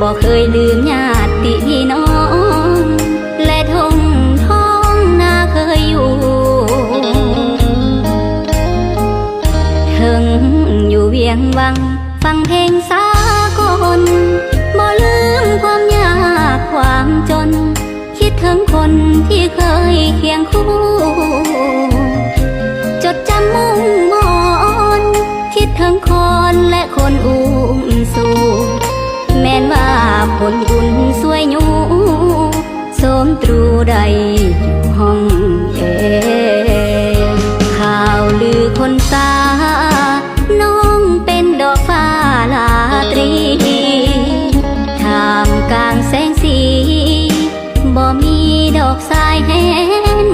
บอกเคยลืมญาติพี่น้อง และทงท้องนาเคยอยู่ถึงอยู่เวียงวัง ฟังเพลงสากลบ่ลืมความยากความจน คิดถึงคนที่เคยเคียงคู่ จดจำมุ่งมอน คิดถึงคนและคนอุ้ งสูงแม่นว่าผลบุญสวยยูสมตรูใดอยู่ห้องเอข่าวลือคนตาน้องเป็นดอกฟ้าลาตรีทามกลางแสงสีบ่มีดอกสายแห้น